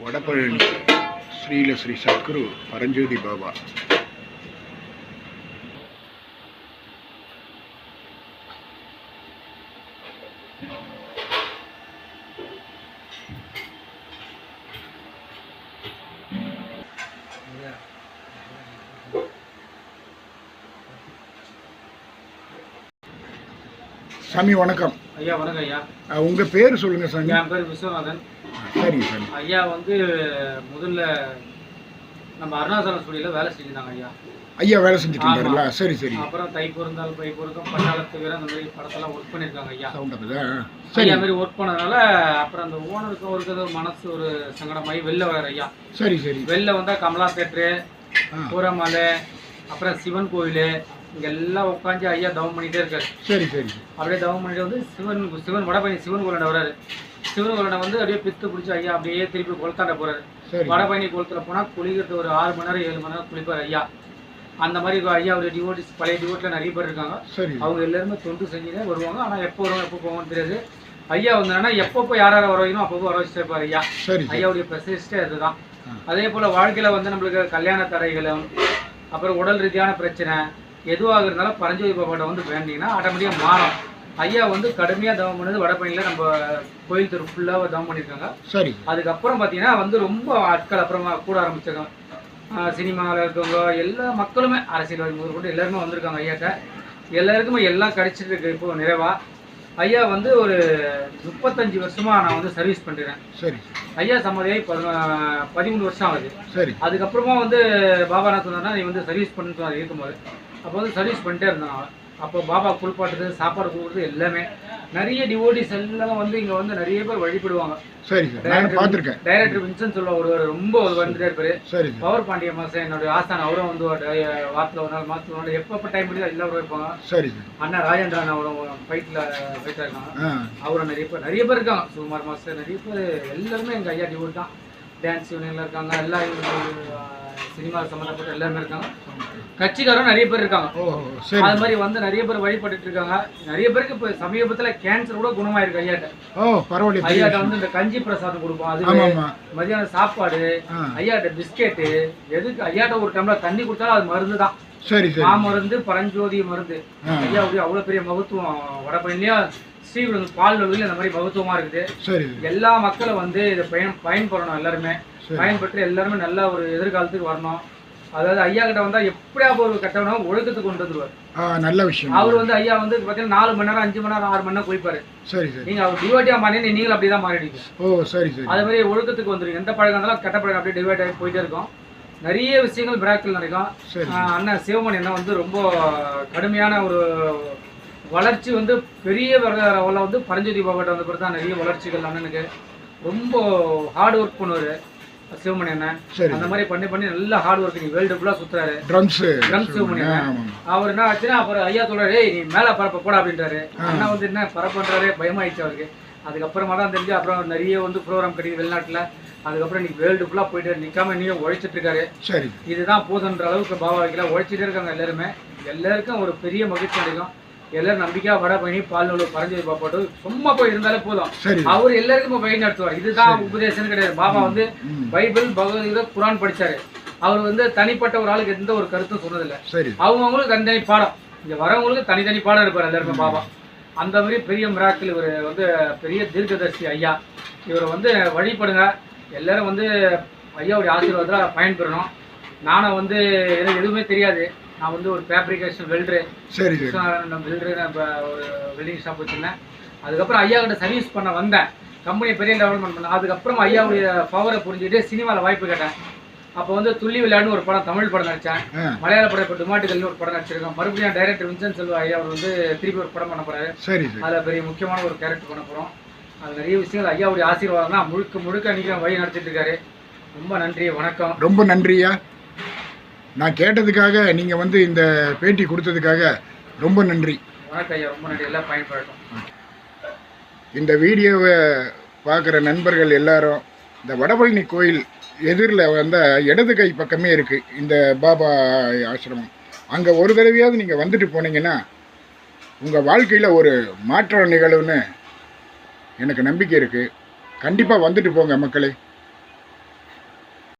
வடபழனி ஸ்ரீல ஸ்ரீ சத்குரு பரஞ்சோதி பாபா சாமி வணக்கம். ஐயா வணக்கம் ஐயா. உங்க பேர் சொல்லுங்க சாமி. என் பேர் விஸ்வநாதன். சரிங்க சாமி. ஐயா வந்து முதல்ல நம்ம அருணாச்சலம் ஸ்டுடியோல வேலை செஞ்சிருந்தாங்க ஐயா. ஐயா வேலை செஞ்சுட்டு இருந்தாருங்களா சரி சரி. அப்புறம் தை பொருந்தால் பை பொருத்தம் பட்டாளத்து வீரர் அந்த மாதிரி படத்தெல்லாம் ஒர்க் பண்ணியிருக்காங்க ஐயா. சரி சரி. அந்த மாதிரி ஒர்க் பண்ணதுனால அப்புறம் அந்த ஓனருக்கு அவருக்கு ஏதோ மனசு ஒரு சங்கடமாகி வெளில வர ஐயா. சரி சரி. வெளில வந்தா கமலா தேட்டரு ஆ. பூரமலை அப்புறம் சிவன் கோயில் இங்க எல்லாம் உட்காந்து ஐயா தவம் பண்ணிட்டே இருக்காரு. சரி சரி. அப்படியே தவம் பண்ணிட்டு வந்து சிவன் சிவன் வடபழனி சிவன் கோயிலாண்ட வராரு. சிவன் கோயிலாண்ட வந்து அப்படியே பித்து பிடிச்சி ஐயா அப்படியே திருப்பி குளத்தாண்ட போறாரு. வடபழனி குளத்துல போனா குளிக்கிறது ஒரு ஆறு மணி நேரம் ஏழு மணி நேரம் குளிப்பார் ஐயா. அந்த மாதிரி ஐயா ஒரு டிவோட்டிஸ் பழைய டிவோட்டில் நிறைய பேர் இருக்காங்க. அவங்க எல்லாருமே தொண்டு செஞ்சுதான் வருவாங்க. ஆனா எப்போ வருவாங்க எப்போ போவாங்கன்னு தெரியாது. ஐயா வந்தாங்கன்னா எப்பப்போ யார் யார் வர வைக்கணும் அப்பப்போ வர வச்சுட்டு இருப்பார் ஐயா ஐயாவுடைய ஸ்பெஷலிஸ்டே அதுதான். அதே போல வாழ்க்கையில வந்து நம்மளுக்கு கல்யாண தடைகளும் அப்புறம் உடல் ரீதியான பிரச்சனை எதுவாக இருந்தாலும் பரஞ்சோதி பாபாட்ட வந்து வேண்டிங்கன்னா ஆட்டோமேட்டிக்காக மாறும் ஐயா வந்து கடுமையாக தவம் பண்ணது வடபழனியில் நம்ம கோயில் தெரு ஃபுல்லாக தவம் பண்ணியிருக்காங்க சரி. அதுக்கப்புறம் பார்த்தீங்கன்னா வந்து ரொம்ப ஆட்கள் அப்புறமா கூட ஆரம்பிச்சிருக்காங்க. சினிமாவில் இருக்கவங்க எல்லா மக்களுமே அரசியல்வாதி முதல் கொண்டு எல்லாருமே வந்திருக்காங்க ஐயாட்ட. எல்லாருக்குமே எல்லாம் கிடைச்சிட்டு இருக்கு இப்போ நிறைவா. ஐயா வந்து ஒரு முப்பத்தஞ்சு வருஷமா நான் வந்து சர்வீஸ் பண்ணுறேன் சரி. ஐயா சம்மதியாகி பதிமூணு வருஷம் ஆகுது. சரி. அதுக்கப்புறமா வந்து பாபா என்ன சொன்னார்னா நீ வந்து சர்வீஸ் பண்ணிட்டு இருக்கும்போது. அப்போ வந்து சர்வீஸ் பண்ணிட்டே இருந்தான் அவன். அப்போ பாபா குளிப்பாட்டுறது சாப்பாடு கொடுக்குறது எல்லாமே. நிறைய டிவோட்டிஸ் எல்லாம் வந்து இங்கே வந்து நிறைய பேர் வழிபடுவாங்க. சரி பார்த்துருக்கேன். டைரக்டர் வின்சன் சொல்ல ஒரு ரொம்ப வந்துட்டே இருப்பாரு. சரி பவர் பாண்டிய மாசம் என்னுடைய ஆஸ்தான் அவரும் வந்து வாரத்துல ஒரு நாள் மாசத்துல ஒரு நாள் எப்பப்போ டைம் முடியுதோ எல்லாரும் வைப்பாங்க சரி சார். அண்ணா ராஜேந்திரன் அவரும் ஃபைட்டில் ஃபைட்டாக இருக்காங்க. அவரும் நிறைய பேர் நிறைய பேர் இருக்காங்க. சுகுமார் மாஸ்டர் நிறைய பேர். எல்லாருமே எங்கள் ஐயா டிவோட் தான். டான்ஸ் யூனியனில் இருக்காங்க. எல்லா சினிமா சம்மந்தப்பட்ட எல்லாருமே இருக்காங்க. கட்சிக்காரரும் நிறைய பேர் இருக்காங்க. அது மாதிரி வந்து நிறைய பேர் வழிபட்டுட்டு இருக்காங்க. நிறைய பேருக்கு இப்போ சமீபத்தில் கேன்சர் கூட குணமாயிருக்கு ஐயாட்ட. ஓ பரவாயில்ல ஐயாட்ட. வந்து இந்த கஞ்சி பிரசாதம் கொடுப்போம். அது மதியானம் சாப்பாடு ஐயாட்ட பிஸ்கெட்டு எதுக்கு ஐயாட்ட ஒரு டம்ளர் தண்ணி கொடுத்தாலும் அது மருந்து தான். சரி மாமருந்து பரஞ்சோதி மருந்து. ஆ. ஐயாவுடைய அவ்வளோ பெரிய மகத்துவம் வடபழனிலையும் ஸ்ரீவிடம் பால் நடுவில் இந்த மாதிரி மகத்துவமா இருக்குது. சரி. எல்லா மக்களும் வந்து இதை பயன் பயன்படணும் எல்லாருமே. சரி. பயன்பெற்று எல்லாருமே நல்ல ஒரு எதிர்காலத்துக்கு வரணும். அதாவது ஐயா கிட்ட வந்தா எப்படியா ஒரு கட்டணம் ஒழுக்கத்துக்கு கொண்டு வந்துருவார். நல்ல விஷயம். அவர் வந்து ஐயா வந்து பார்த்தீங்கன்னா நாலு மணி நேரம் அஞ்சு மணி நேரம் ஆறு மணி நேரம் குளிப்பாரு. சரி சரி. நீங்க அவர் டிவோட்டியா மாறி நீங்களும் அப்படிதான் மாறிடுங்க ஓ சரி சரி. அதே மாதிரி ஒழுக்கத்துக்கு வந்துருங்க எந்த பழக்கம் இருந்தாலும் கெட்ட பழக்கம் அப்படியே டிவைட் ஆகி போயிட்டே இருக்கும். நிறைய விஷயங்கள் பிராக்டில் நடக்கும். அண்ணன் சிவமணி அண்ணன் வந்து ரொம்ப கடுமையான ஒரு வளர்ச்சி வந்து பெரிய லெவலில் வந்து பரஞ்சோதி பாபாட்ட வந்த பிறகு தான் நிறைய வளர்ச்சிகள் அண்ணனுக்கு ரொம்ப ஹார்ட் ஒர்க் பண்ணுவார் சிவமணி அண்ணன். அந்த மாதிரி பண்ணி பண்ணி நல்லா ஹார்ட் ஒர்க் நீ வேர்ல்டு ஃபுல்லாக சுற்றுறாரு ட்ரம்ஸ் ட்ரம் சிவமணி. அண்ணன். அவர் என்ன ஆச்சுன்னா அப்புறம் ஐயா சொல்றாரு "ஏய், நீ மேலே பரப்ப போடா அப்படின்றாரு. அண்ணா வந்து என்ன பரப்புன்றாரு பயமாயிடுச்சு அவருக்கு. அதுக்கப்புறமா தான் தெரிஞ்சு அப்புறம் நிறைய வந்து ப்ரோக்ராம் கிடைக்குது வெளிநாட்டில். அதுக்கப்புறம் இன்னைக்கு வேர்ல்டு ஃபுல்லாக போயிட்டு நிற்காம நீங்க உழைச்சிட்டு இருக்காரு. சரி. இதுதான் போதுன்ற அளவுக்கு பாபா வைக்கலாம் உழைச்சிட்டே இருக்காங்க எல்லாருமே. எல்லாருக்கும் ஒரு பெரிய மகிழ்ச்சி அடைக்கும் எல்லாரும் நம்பிக்கையா வட பயணி பால்நூல் பரஞ்சோதி பாப்பாட்டு சும்மா போய் இருந்தாலே போதும். அவர் எல்லாருக்கும் வழி நடத்துவார். இதுதான் உபதேசம் கிடையாது. பாபா வந்து பைபிள் பகவத்கீதை குரான் படிச்சாரு. அவர் வந்து தனிப்பட்ட ஒரு ஆளுக்கு எந்த ஒரு கருத்தும் சொன்னதில்லை. அவங்கவுங்களுக்கு தனித்தனி பாடம். இங்க வரவங்களுக்கு தனித்தனி பாடம் இருப்பார் எல்லாருமே பாபா. அந்த மாதிரி பெரிய மிராக்கிள் இவர் வந்து பெரிய தீர்க்கதர்சி ஐயா. இவரை வந்து வழிபடுங்க. எல்லாரும் வந்து ஐயாவுடைய ஆசீர்வாதத்தில் பயன்பெறணும். நானும் வந்து எனக்கு எதுவுமே தெரியாது. நான் வந்து ஒரு ஃபேப்ரிகேஷன் வெல்டரு சரி வெல்டரு ஒரு வெல்டிங் ஷாப் வச்சுருந்தேன். அதுக்கப்புறம் ஐயா கிட்ட சர்வீஸ் பண்ண வந்தேன். கம்பெனி பெரிய டெவலப்மெண்ட் பண்ணேன் அதுக்கப்புறம் ஐயாவுடைய பவரை புரிஞ்சுக்கிட்டு சினிமாவில் வாய்ப்பு கேட்டேன். அப்போ வந்து துள்ளி விளையாடுன்னு ஒரு படம் தமிழ் படம் நடித்தேன் மலையாள படம் இப்போ டுமாட்டுகள்னு ஒரு படம் நடிச்சிருக்கோம். மறுபடியும் டைரக்டர் வின்சன் செல்வா ஐயா அவர் வந்து திருப்பி ஒரு படம் பண்ண சரி அதில் பெரிய முக்கியமான ஒரு கேரக்டர் பண்ண போகிறோம் அது நிறைய விஷயங்கள் ஐயாவுடைய ஆசீர்வாதம் தான். முழுக்க முழுக்க அன்றைக்கி வழி நடத்திட்டு இருக்காரு. ரொம்ப நன்றி வணக்கம். ரொம்ப நன்றியா? நான் கேட்டதுக்காக நீங்கள் வந்து இந்த பேட்டி கொடுத்ததுக்காக ரொம்ப நன்றி. ரொம்ப எல்லாம் இந்த வீடியோவை பார்க்குற நண்பர்கள் எல்லாரும் இந்த வடபழனி கோயில் எதிரில் வந்த இடது கை பக்கமே இருக்குது இந்த பாபா ஆசிரமம். அங்கே ஒரு தடவையாவது நீங்கள் வந்துட்டு போனீங்கன்னா உங்கள் வாழ்க்கையில் ஒரு மாற்றம் நிகழும்னு எனக்கு நம்பிக்கை இருக்குது கண்டிப்பாக வந்துட்டு போங்க மக்களே.